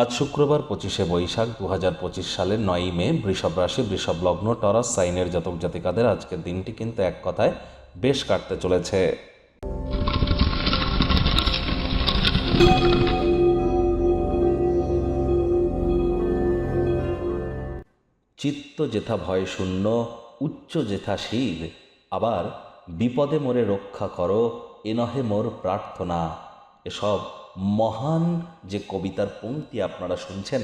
আজ শুক্রবার পঁচিশে বৈশাখ দু হাজার পঁচিশ সালের নয়ই মে বৃষভ রাশি, বৃষভ লগ্ন, টরাস, সাইনের জাতক জাতিকাদের আজকের দিনটি কিন্তু এক কথায় বেশ কাটতে চলেছে। চিত্ত যেথা ভয় শূন্য, উচ্চ যেথা শির, আবার বিপদে মোরে রক্ষা করো, এ নহে মোর প্রার্থনা। এসব মহান যে কবিতার পংক্তি আপনারা শুনছেন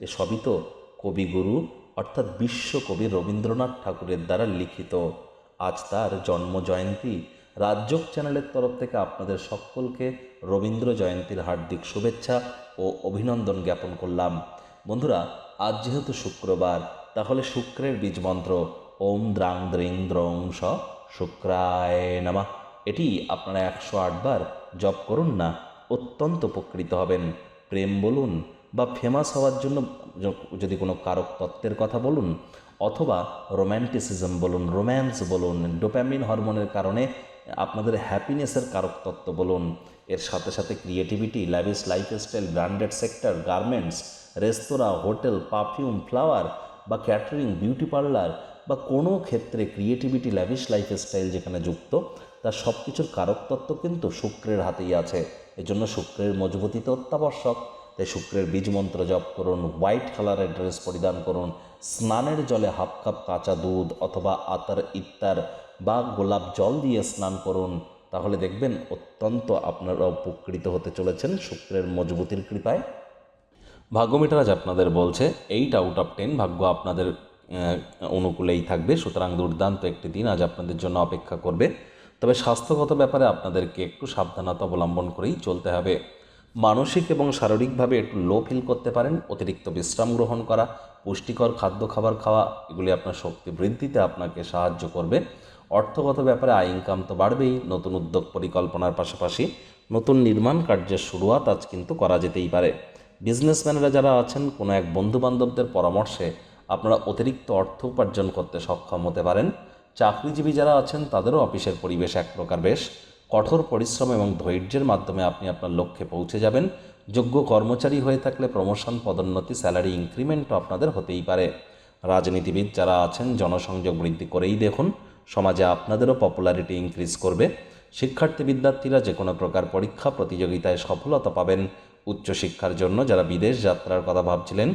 এসবই তো কবিগুরু, অর্থাৎ বিশ্বকবি রবীন্দ্রনাথ ঠাকুরের দ্বারা লিখিত। আজ তার জন্ম জয়ন্তী। রাজ্যক চ্যানেলের তরফ থেকে আপনাদের সকলকে রবীন্দ্র জয়ন্তীর হার্দিক শুভেচ্ছা ও অভিনন্দন জ্ঞাপন করলাম। বন্ধুরা, আজ যেহেতু শুক্রবার, তাহলে শুক্রের বীজ মন্ত্র ওম দ্রাং দ্রিং দ্রং স শুক্রায় নামা। এটি আপনারা একশো আটবার জপ করুন না অত্যন্ত উপকৃত হবেন। প্রেম বলুন বা ফেমাস হওয়ার জন্য যদি কোনো কারক তত্ত্বের কথা বলুন, অথবা রোম্যান্টিসিজম বলুন রোম্যান্স বলুন ডোপ্যামিন হরমোনের কারণে আপনাদের হ্যাপিনেসের কারক তত্ত্ব বলুন। এর সাথে সাথে creativity lavish lifestyle branded sector garments রেস্তোরাঁ হোটেল পারফিউম ফ্লাওয়ার বা ক্যাটারিং বিউটি পার্লার বা কোনো ক্ষেত্রে ক্রিয়েটিভিটি ল্যাভিশ লাইফস্টাইল যেখানে যুক্ত, তার সব কিছুর কারকতত্ত্ব কিন্তু শুক্রের হাতেই আছে। এজন্য শুক্রের মজবুতিতে অত্যাবশ্যক। তাই শুক্রের বীজ মন্ত্র জপ করুন হোয়াইট কালারের ড্রেস পরিধান করুন, স্নানের জলে হাফ কাপ কাঁচা দুধ অথবা আতার ইত্তার বা গোলাপ জল দিয়ে স্নান করুন, তাহলে দেখবেন অত্যন্ত আপনারা উপকৃত হতে চলেছেন শুক্রের মজবুতির কৃপায়। ভাগ্যমিটার আজ আপনাদের বলছে এইট আউট অফ টেন ভাগ্য আপনাদের অনুকূলেই থাকবে। সুতরাং দুর্দান্ত একটি দিন আজ আপনাদের জন্য অপেক্ষা করবে। তবে স্বাস্থ্যগত ব্যাপারে আপনাদেরকে একটু সাবধানতা অবলম্বন করেই চলতে হবে। মানসিক এবং শারীরিকভাবে একটু লো ফিল করতে পারেন, অতিরিক্ত বিশ্রাম গ্রহণ করা, পুষ্টিকর খাদ্য খাবার খাওয়া, এগুলি আপনার শক্তি বৃদ্ধিতে আপনাকে সাহায্য করবে। অর্থগত ব্যাপারে আয় ইনকাম তো বাড়বেই, নতুন উদ্যোগ পরিকল্পনার পাশাপাশি নতুন নির্মাণ কার্যের শুরুয়াত আজ কিন্তু করা যেতেই পারে। বিজনেসম্যানেরা যারা আছেন, কোনো এক বন্ধু বান্ধবদের পরামর্শে আপনারা অতিরিক্ত অর্থ উপার্জন করতে সক্ষম হতে পারেন। চাকরিজীবী যারা আছেন, তাদেরও অফিসের পরিবেশ এক প্রকার বেশ। কঠোর পরিশ্রম এবং ধৈর্যের মাধ্যমে আপনি আপনার লক্ষ্যে পৌঁছে যাবেন। যোগ্য কর্মচারী হয়ে থাকলে প্রমোশন পদোন্নতি স্যালারি ইনক্রিমেন্টও আপনাদের হতেই পারে। রাজনীতিবিদ যারা আছেন, জনসংযোগ বৃদ্ধি করেই দেখুন। সমাজে আপনাদেরও পপুলারিটি ইনক্রিজ করবে। শিক্ষার্থী বিদ্যার্থীরা যে কোনো প্রকার পরীক্ষা, প্রতিযোগিতায় সফলতা পাবেন। উচ্চশিক্ষার জন্য যারা বিদেশ যাত্রার কথা ভাবছিলেন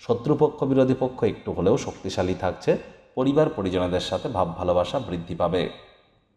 শত্রুপক্ষ বিরোধী পক্ষ একটু হলেও শক্তিশালী থাকছে। পরিবার পরিজনদের সাথে ভাব ভালোবাসা বৃদ্ধি পাবে।